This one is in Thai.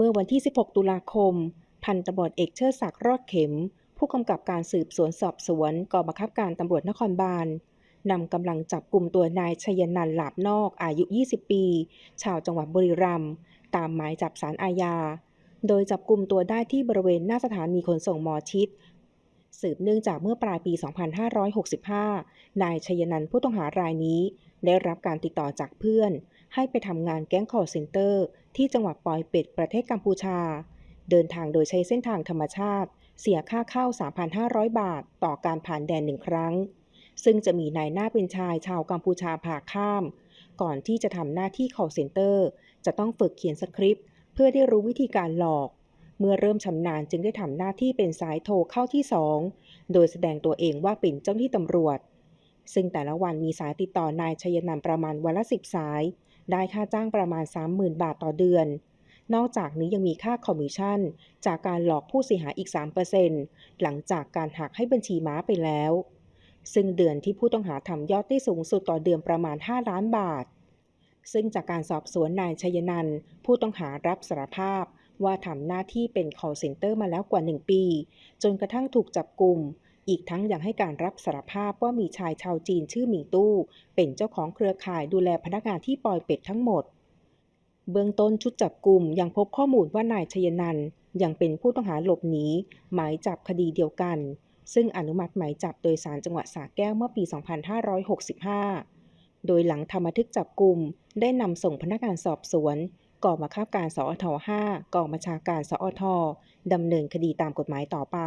เมื่อวันที่ 16 ตุลาคม พันตำรวจเอกเชิดศักดิ์รอดเข็ม ผู้กำกับการสืบสวนสอบสวนกองบังคับการตำรวจนครบาลนำกำลังจับกลุ่มตัวนายชยนันท์หลาบนอกอายุ 20 ปี ชาวจังหวัดบุรีรัมย์ตามหมายจับสารอาญา โดยจับกลุ่มตัวได้ที่บริเวณหน้าสถานีขนส่งหมอชิด สืบเนื่องจากเมื่อปลายปี 2565 นายชยนันท์ผู้ต้องหารายนี้ ได้รับการติดต่อจากเพื่อน ให้ไปทำงานแก๊งคอร์เซนเตอร์ ที่จังหวัดปอยเป็ดประเทศกัมพูชา เดินทางโดยใช้เส้นทางธรรมชาติ เสียค่าเข้า 3,500 บาท ต่อการผ่านแดนหนึ่งครั้ง ซึ่งจะมีนายหน้าเป็นชายชาวกัมพูชาผ่าข้าม ก่อนที่จะทำหน้าที่ call center จะต้องฝึกเขียนสคริปต์เพื่อได้รู้วิธีการหลอก เมื่อเริ่มชำนาญจึงได้ทำหน้าที่เป็นสายโทรเข้าที่2โดยแสดงตัวเองว่าเป็นเจ้าหน้าที่ตำรวจซึ่งแต่ละวันมีสายติดต่อนายชยนันประมาณวันละ10สาย ได้ค่าจ้างประมาณ 30,000 บาทต่อเดือน นอกจากนี้ยังมีค่าคอมมิชชั่น จากการหลอกผู้เสียหายอีก 3%หลังจากการหักให้บัญชีม้าไปแล้ว ซึ่งเดือนที่ผู้ต้องหาทำยอดได้สูงสุดต่อเดือนประมาณ 5 ล้านบาท ซึ่งจากการสอบสวนนายชยนันผู้ต้องหารับสารภาพว่าทำหน้าที่เป็น call center มาแล้วกว่า 1 ปี จนกระทั่งถูกจับกลุ่ม อีกทั้งยังให้การรับสารภาพว่ามีชายชาวจีนชื่อหมิงตู้ เป็นเจ้าของเครือข่ายดูแลพนักงานที่ปอยเป็ดทั้งหมด เบื้องต้นชุดจับกลุ่มยังพบข้อมูลว่านายชยนันยังเป็นผู้ต้องหาหลบหนีหมายจับคดีเดียวกัน ซึ่งอนุมัติหมายจับโดยสารจังหวัดสระแก้วเมื่อปี 2565 โดยหลังทำบันทึกจับกลุ่มได้นำส่งพนักงานสอบสวนกองบังคับการสอท 5 กองบัญชาการสอทดำเนินคดีตามกฎหมายต่อไป